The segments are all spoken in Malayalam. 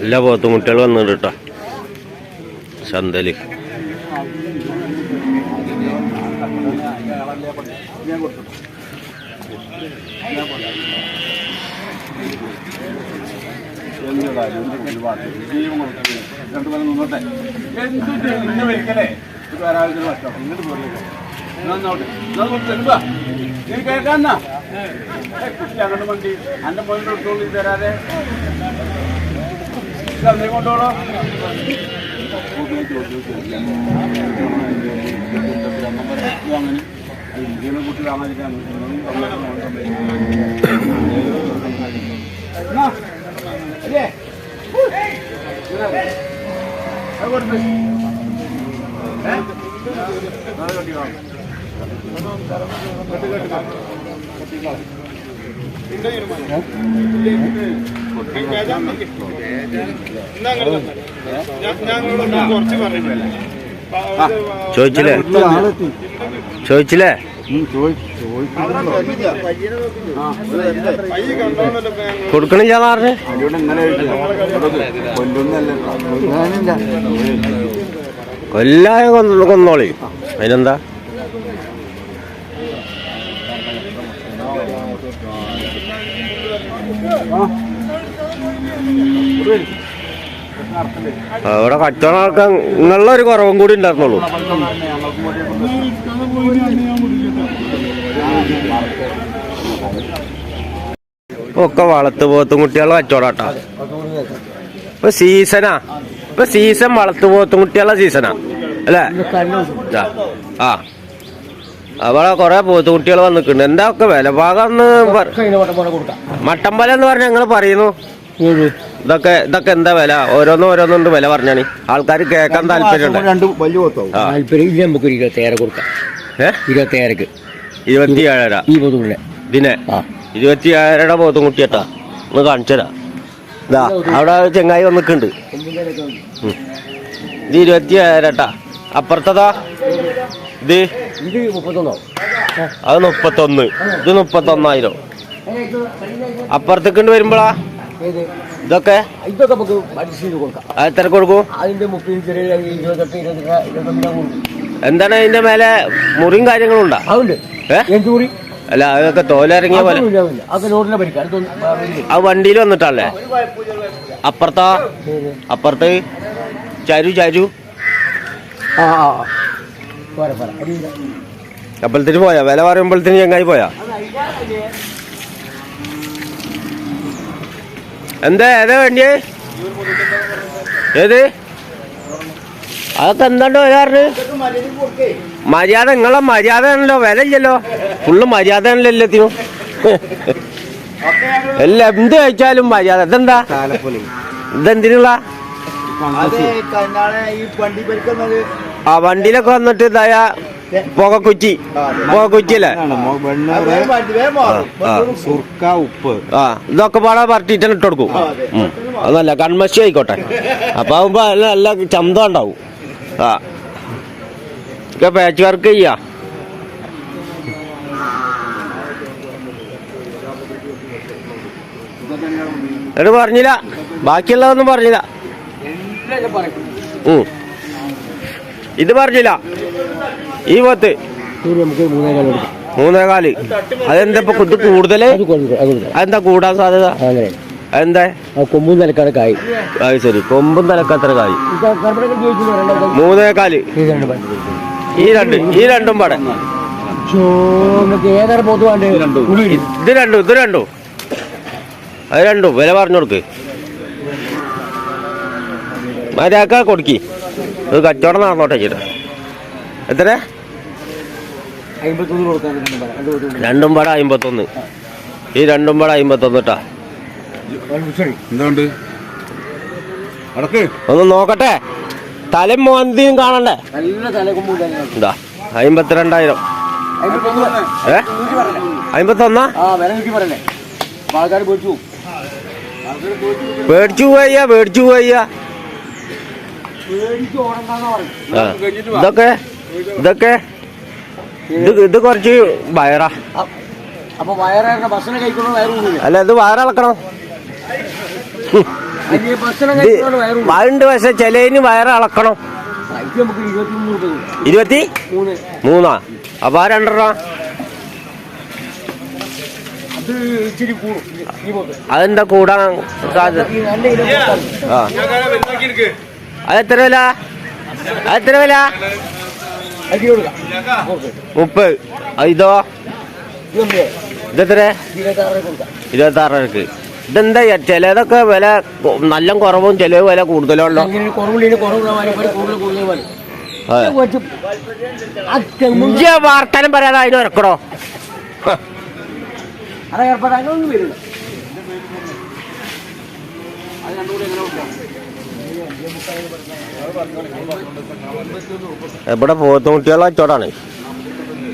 എല്ലാ പോത്തുമുട്ടികൾ വന്നിട്ട് കേട്ടോ. ചന്തൽ അങ്ങോട്ട് വണ്ടി അന്റെ പോയിന്റ് എടുത്തോളൂ തരാതെ അന്നേ കൊണ്ടോളോ കുട്ടി താമസിക്കാൻ ചോദിച്ചില്ലേ? ചോദിച്ചില്ലേ? കൊടുക്കണില്ല പറഞ്ഞ്. കൊല്ലായ കൊന്ന- കൊന്നോളി. അതിനെന്താ? അവിടെ കച്ചവടം നടക്കാൻ നിങ്ങളുടെ ഒരു കുറവും കൂടി ഉണ്ടായിരുന്നുള്ളൂ. ഒക്കെ വളത്ത് പോത്തും കുട്ടികളെ കച്ചവടാട്ടാ. ഇപ്പൊ സീസണാ ഇപ്പൊ സീസൺ വളത്ത് പോത്തും കുട്ടികളെ സീസണാ അല്ലേ? ആ. അവിടെ കുറെ പോത്തും കുട്ടികൾ വന്നിട്ടുണ്ട്. എന്താ ഒക്കെ വില ഭാഗം മട്ടമ്പല എന്ന് പറഞ്ഞ ഞങ്ങൾ പറയുന്നു? ഇതൊക്കെ ഇതൊക്കെ എന്താ വില? ഓരോന്നും ഓരോന്നുണ്ട് വില പറഞ്ഞാണ് ആൾക്കാർ കേൾക്കാൻ താല്പര്യം നമുക്ക് ഒരു ഇരുപത്തേഴ് കൊടുക്കാം. ഏ? ഇരുപത്തേഴക്ക് ഇരുപത്തി ഈ പൊതുവിലെ ഇതിനെ ആ. ഇരുപത്തി ഏഴര പോത്തും കുട്ടിയട്ടാ ഒന്ന് കാണിച്ചരാ ഇതാ അവിടെ ചെങ്ങായി വന്നിട്ടുണ്ട്. ഇത് ഇരുപത്തിയേഴരട്ടാ അപ്പുറത്തതാ. ഇത് ഇത് മുപ്പത്തൊന്നോ അത് മുപ്പത്തൊന്ന്. ഇത് മുപ്പത്തൊന്നായിരം. അപ്പുറത്തേക്ക് വരുമ്പോളാ? ഇതൊക്കെ? ഇതൊക്കെ നമുക്ക് അഡ്ജസ്റ്റ് ചെയ്ത് കൊടുക്കാം. എത്ര കൊടുക്കും? അതിന്റെ മുപ്പത് ഇരുപത്തെട്ട് എന്താണ് അതിന്റെ മേലെ മുറിയും കാര്യങ്ങളും ഉണ്ടോ? അതുണ്ട്. അല്ല അതൊക്കെ തോലിറങ്ങിയ പോലെ. അത് വണ്ടിയിൽ വന്നിട്ടല്ലേ? അപ്പുറത്താ? അപ്പുറത്ത്? ചരു ചരു. ആ. അമ്പലത്തിന് പോയാ? വില പറയുമ്പോഴത്തേന് ചങ്ങായി പോയാ? എന്താ ഏതാ വേണ്ടിയേ? ഏത്? അതൊക്കെ എന്താണ്ടോ വരാറ് മര്യാദ നിങ്ങളെ മര്യാദ ആണല്ലോ വില ഇല്ലല്ലോ. ഫുള്ള് മര്യാദ ആണല്ലോ എല്ലാത്തിനും എല്ലാം എന്ത് കഴിച്ചാലും മര്യാദ. ഇതെന്താ? ഇതെന്തിനുള്ള? ആ വണ്ടിയിലൊക്കെ വന്നിട്ട് ഇതായ പുകക്കുറ്റി. പുകക്കുറ്റി പുക ആ സുർക്ക ഉപ്പ്. ആ ഇതൊക്കെ പാടെ പറഞ്ഞിട്ട് ഇട്ട് കൊടുക്കും. അതല്ല കൺമശി ആയിക്കോട്ടെ. അപ്പൊ ആവുമ്പോ നല്ല നല്ല ചന്ത ഉണ്ടാവും. ആ. ഒക്കെ പാച്ച് വർക്ക് ചെയ്യാ. എന്നിട്ട് പറഞ്ഞില്ല. ബാക്കിയുള്ളതൊന്നും പറഞ്ഞില്ല. ഇത് പറഞ്ഞില്ല. ഈ പത്ത് ഇത് മൂന്നേ കാലം മൂന്നേകാൽ. അതെന്താ ഇപ്പൊ ഇത് കൂടുതൽ? അതെന്താ കൂടാൻ സാധ്യത? എന്താ കൊമ്പും നിലക്കാണ് കായ് അത് ശരി. കൊമ്പും തലക്കത്ര കായ് മൂന്നേകാൽ. ഈ രണ്ട് ഈ രണ്ടും പാടെ. ഇത് രണ്ടു. ഇത് രണ്ടു. അത് രണ്ടു. വില പറഞ്ഞു കൊടുക്ക്. മര്യാദക്ക കൊടുക്കി. ഇത് കച്ചവടം നടന്നോട്ടെ ചേട്ടാ എത്ര രണ്ട് പാടെ അമ്പത്തൊന്ന് ഈ രണ്ടും പാടെ അമ്പത്തൊന്ന് കേട്ടാ എന്തുകൊണ്ട്? ഒന്ന് നോക്കട്ടെ. തലയും മോന്തിയും കാണണ്ടേ. എന്താ അമ്പത്തിരണ്ടായിരം ഏ? അമ്പത്തൊന്നാ. പേടിച്ചു പോയ്യ പേടിച്ചു പോയ്യ പേടിച്ച് ഓടണ്ടാന്നാ പറയുന്നത്. ആ. ഇതൊക്കെ ഇതൊക്കെ ഇത് ഇത് കുറച്ച് വയറാ. അപ്പൊ ഭക്ഷണം കഴിക്കണോ അല്ല ഇത് വയറിളക്കണം? വയറുണ്ട് പക്ഷെ ചിലതിന് വയറിളക്കണം. ഇരുപത്തി മൂന്ന്. അപ്പൊ ആ രണ്ടെണ്ണ അതെന്താ കൂടാൻ സാധ്യത? ആ. അതെത്ര വില? അതെത്ര വില. മുപ്പത്. ഇതോ? ഇതെത്ര? ഇരുപത്താറ് കൊടുക്കാം ഇരുപത്തി ആറരക്ക് ഇതെന്താ ചിലതൊക്കെ വില നല്ല കുറവും ചില വില കൂടുതലുള്ള? വാർത്താനം പറയാതെ അതിന് ഇറക്കണോ അത് ഏർപ്പെടാനൊന്നും വരില്ല. അത് രണ്ടുകൂടി എങ്ങനെ കൊടുക്കാം ഇവിടെ പോത്തുകുട്ടികളെ കച്ചവടമാണ്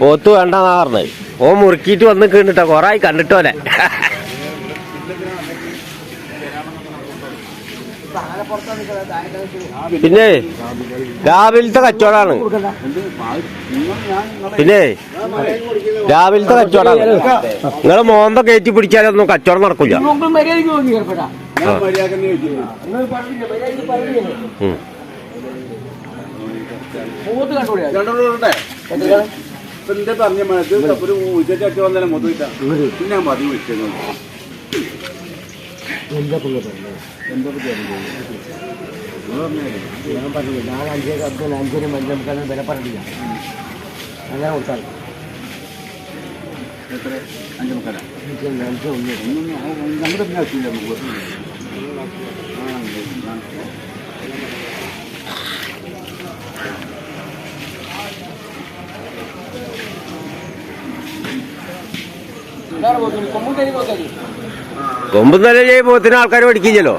പോത്ത് വേണ്ടെന്നാ പറഞ്ഞത് ഓ മുറുക്കിട്ട് വന്ന് കണ്ടിട്ടോ കൊറേ കണ്ടിട്ടോലെ പിന്നെ രാവിലത്തെ കച്ചവടാണ്. പിന്നെ രാവിലത്തെ കച്ചവടാണ്. നിങ്ങൾ മോന്ത കയറ്റി പിടിച്ചാലൊന്നും കച്ചവടം നടക്കില്ല എന്റെ പറഞ്ഞ മനസ്സ് ഒരു ഉച്ചച്ചട്ടി വന്നാലും മൊത്തം ഇട്ടാ ഞാൻ മതി വിളിച്ചത് എന്താ എന്താ ഞാൻ പറഞ്ഞില്ല ഞാൻ അഞ്ചേ കപ്പിൽ അഞ്ചിനും അഞ്ചേക്കാളും വില പറഞ്ഞില്ല അങ്ങനെ കൊടുത്താൽ അഞ്ചു മുക്കാല? എനിക്ക് അഞ്ച് ഒന്ന്. നമ്മുടെ പിന്നെ ആവശ്യമില്ല നമുക്ക്. കൊമ്പും കരി പോത്തരി കൊമ്പും നല്ല ചെയ്യ പോത്തിന് ആൾക്കാർ പഠിക്കില്ലല്ലോ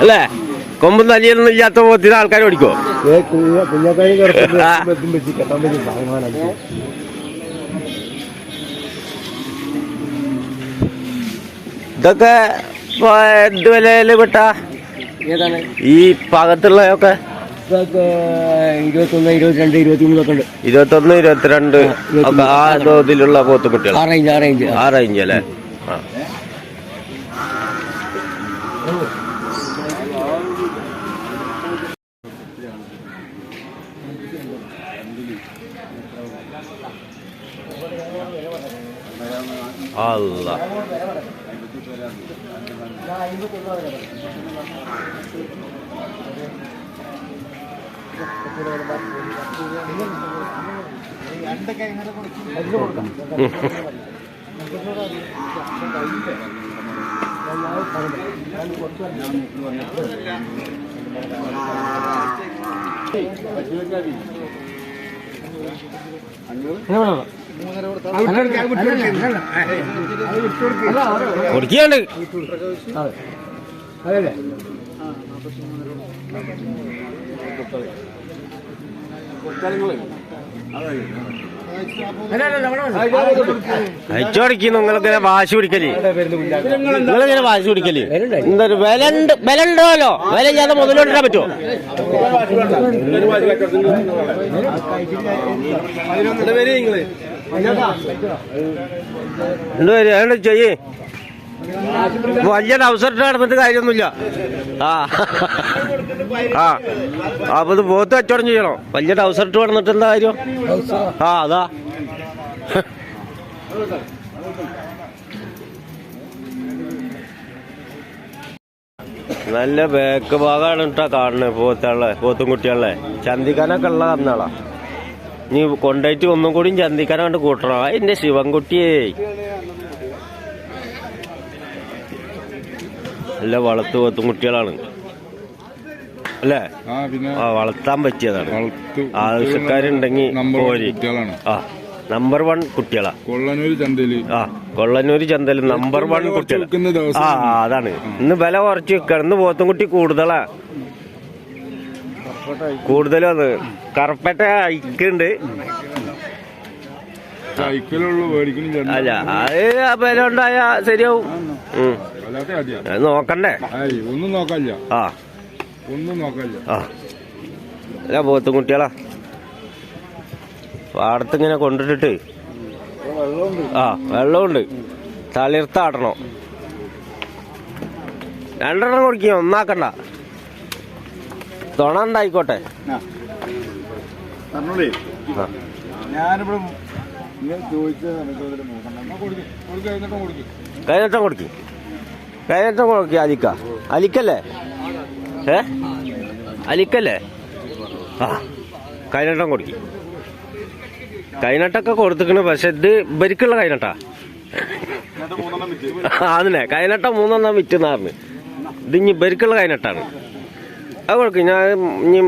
അല്ലേ കൊമ്പും നലിയൊന്നും ഇല്ലാത്ത പോത്തിന് ആൾക്കാർ പഠിക്കോ കുഞ്ഞക്കാരി ആ. കെട്ടാൻ പറ്റി ഭാഗമാണ് ഇതൊക്കെ ഇപ്പൊ എന്ത് വിലയിൽ പെട്ട ഈ ഭാഗത്തുള്ളതൊക്കെ? ഇതൊക്കെ ഇരുപത്തൊന്ന് ഇരുപത്തിരണ്ട് ഇരുപത്തി മൂന്നൊക്കെ ഉണ്ട്. ഇരുപത്തൊന്ന് ഇരുപത്തിരണ്ട്. ഒക്കെ ആ തോതിലുള്ള പോത്തുകുട്ടികൾ ആ റേഞ്ച് ആ റേഞ്ച്. ആ റേഞ്ച് അല്ലേ? ആ. അല്ല കുടിക്കാണ്ട് അതല്ലേ അയച്ചോടിക്കുന്നു നിങ്ങളിങ്ങനെ വാശി പിടിക്കൽ. നിങ്ങളിങ്ങനെ വാശി പിടിക്കൽ. എന്തൊരു വില ഉണ്ട് വില ഉണ്ടോലോ വില ചെയ്യാതെ മുതലോട്ടിടാൻ പറ്റുമോ എന്ത് അതുകൊണ്ട് ചെയ്യേ? വലിയ അവസരം നടന്നിട്ട് കാര്യമൊന്നുമില്ല. ആ. ആ. അപ്പൊ ഇത് പോത്ത് കച്ചവടം ചെയ്യണോ? വലിയൊരു അവസരം നടന്നിട്ട് എന്താ കാര്യം? ആ അതാ. നല്ല ബാക്ക് ഭാഗമാണ് കേട്ടോ കാണുന്നത് പോത്തുള്ള പോത്തും കുട്ടികളെ ചന്തിക്കാനൊക്കെ ഉള്ള കന്നാളാ. നീ കൊണ്ടായിട്ട് ഒന്നും കൂടി ചന്തിക്കാനെ കണ്ട് കൂട്ടണം. എന്റെ ശിവൻകുട്ടിയേ. നല്ല വളർത്തു പോത്തും കുട്ടികളാണ്. അല്ലേ? ആ വളർത്താൻ പറ്റിയതാണ്. ആവശ്യക്കാരുണ്ടെങ്കിൽ നമ്പർ പോരി. കുട്ടികളാണ്. ആ നമ്പർ വൺ കുട്ടികളാ. കൊള്ളനൂര് ചന്തയിൽ. ആ കൊള്ളനൂർ ചന്തയിൽ നമ്പർ വൺ കുട്ടികൾ ആ. അതാണ്. ഇന്ന് വില കുറച്ച് വെക്കണം ഇന്ന് പോത്തും കുട്ടി കൂടുതലാ കൂടുതലും കറുപ്പറ്റ അയക്കുണ്ട്. അല്ല അത് വില ഉണ്ടായ ശരിയാവും. നോക്കണ്ടേ? ഒന്നും നോക്കല്ല ആ. ഒന്നും നോക്കല്ല ആ. അല്ല പോത്തും കുട്ടികളാ. പാടത്ത് ഇങ്ങനെ കൊണ്ടിട്ടിട്ട് ആ വെള്ളമുണ്ട്. തളിർത്താടണോ. രണ്ടെണ്ണം കുടിക്കും ഒന്നാക്കണ്ട. തുണ ഉണ്ടായിക്കോട്ടെ. ഞാനിവിടെ ഇങ്ങനെ ചോദിച്ച സമയത്ത് ഇതിൽ മൂന്നെണ്ണം. കൊടുക്കും. കൈനട്ടം കൊടുക്കുക അലിക്ക. അലിക്കല്ലേ? ഏ? അലിക്കല്ലേ? ആ കൈനട്ടം കൊടുക്കി. കൈനട്ടൊക്കെ കൊടുത്തിക്കണ് പക്ഷെ ഇത് ഇവരിക്കുള്ള കൈനട്ടാ. അതിനെ കൈനട്ടം മൂന്നെണ്ണം വിറ്റുന്നാറിന് ഇത് ഇനി ഇവരിക്കുള്ള കൈനട്ടാണ്. അത് കൊടുക്കും ഞാൻ ഇനി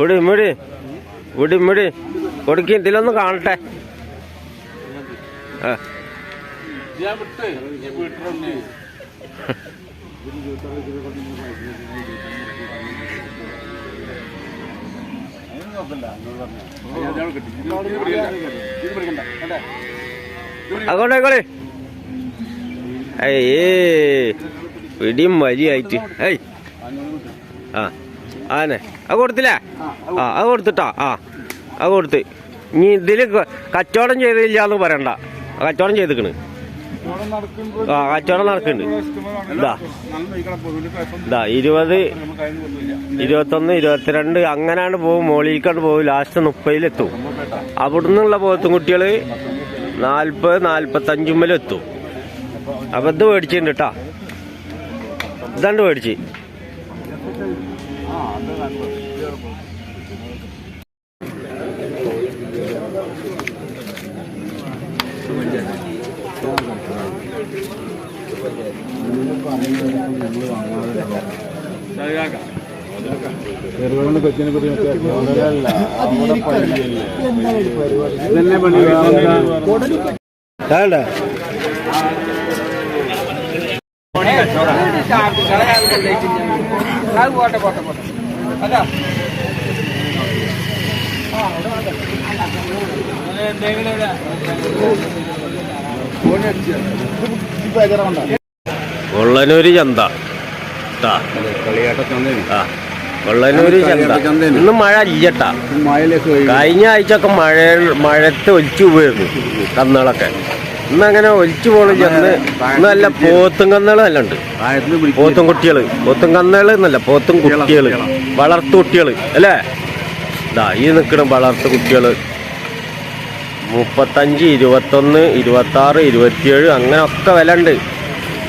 വിട് വിട് വിട് വിട് കൊടുക്കി ഇതിലൊന്ന് കാണട്ടെ. ആ. ഏ പിടിയും വലിയായിട്ട്. ഏയ്. ആ. ആനെ അത് കൊടുത്തില്ലേ? ആ അത് കൊടുത്തിട്ടാ. ആ അത് കൊടുത്ത്. ഇനി ഇതിൽ കച്ചവടം ചെയ്തില്ല എന്ന് പറയണ്ട കച്ചവടം ചെയ്തിക്കണ്. ആ കച്ചവടം നടക്കുന്നുണ്ട്. ഇതാ. ഇതാ ഇരുപത് ഇരുപത്തൊന്ന് ഇരുപത്തിരണ്ട് അങ്ങനെയാണ് പോകും. മുകളിലേക്കാണ് പോകും. ലാസ്റ്റ് മുപ്പതിലെത്തും. അവിടുന്നുള്ള പോത്തും കുട്ടികൾ നാൽപ്പത് നാൽപ്പത്തഞ്ചുമ്മലെത്തും അപ്പൊ ഇത് മേടിച്ചിട്ടുണ്ട് കേട്ടാ ഇതാണ്ട് മേടിച്ച്. ചെറുകൊണ്ട് കൊച്ചിനെ പറ്റി ഇതന്നെ പണി വേണ്ട കൊള്ളനൂര് ചന്ത ട്ടാ. കളിയാട്ട ചന്ത. ആ കൊള്ളനൂര് ചന്ത. ഇന്ന് മഴ ഇല്ലട്ടാ. കഴിഞ്ഞ ആഴ്ചയൊക്കെ മഴ മഴത്ത് ഒലിച്ചു പോയിരുന്നു കന്നുകളൊക്കെ. ഇന്ന് അങ്ങനെ ഒലിച്ചു പോണ ചെന്ന് ഇന്ന് നല്ല പോത്തും കന്നുകൾ നല്ല ഉണ്ട് പോത്തും കുട്ടികൾ. പോത്തും കന്നുകൾ എന്നല്ല പോത്തും കുട്ടികൾ വളർത്തു കുട്ടികൾ അല്ലേ? ഇതാ ഈ നിൽക്കണ വളർത്തു കുട്ടികൾ. മുപ്പത്തഞ്ച് ഇരുപത്തൊന്ന് ഇരുപത്തി ആറ് ഇരുപത്തിയേഴ് അങ്ങനെ ഒക്കെ വില ഉണ്ട്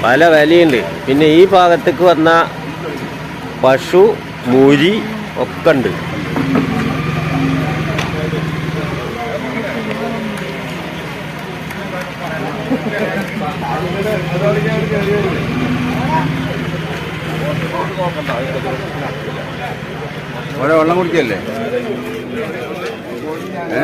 പല വിലയുണ്ട്. പിന്നെ ഈ ഭാഗത്തേക്ക് വന്ന പശു മൂരി ഒക്കെ ഉണ്ട്. ഇവിടെ വെള്ളം കുടിക്കല്ലേ? ഏ?